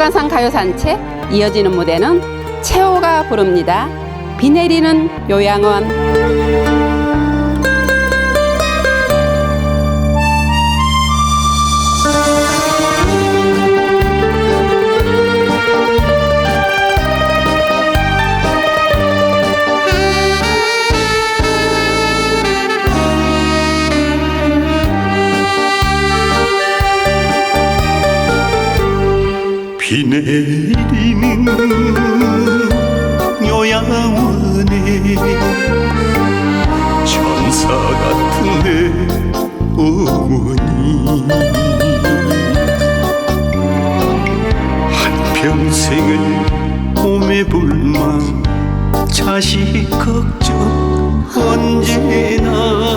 수간산 가요산책 이어지는 무대는 채호가 부릅니다. 비 내리는 요양원. 내리는 요양원에 천사 같은 내 어머니 한평생을 몸에 불만 자식 걱정 언제나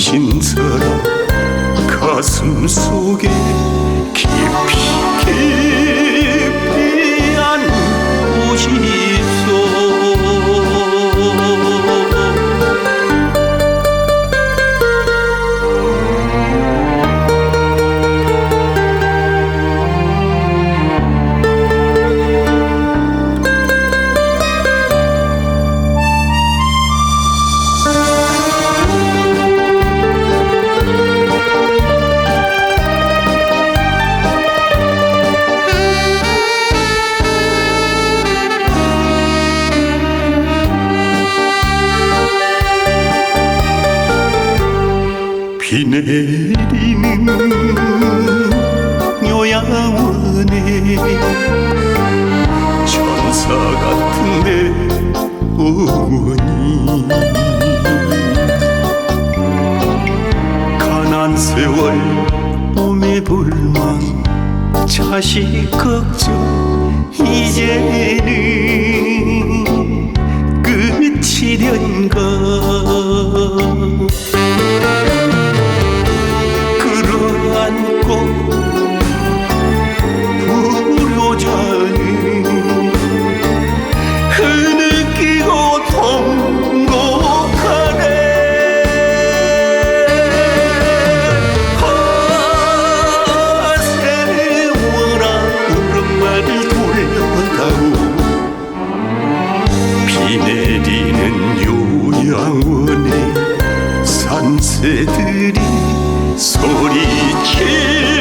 신 사랑 가슴 속에 깊이 깊이 안고 싶 비 내리는 요양원에 천사 같은 내 어머니 가난 세월 몸에 불만 자식 걱정 이제는 끝이련가 새들이 소리치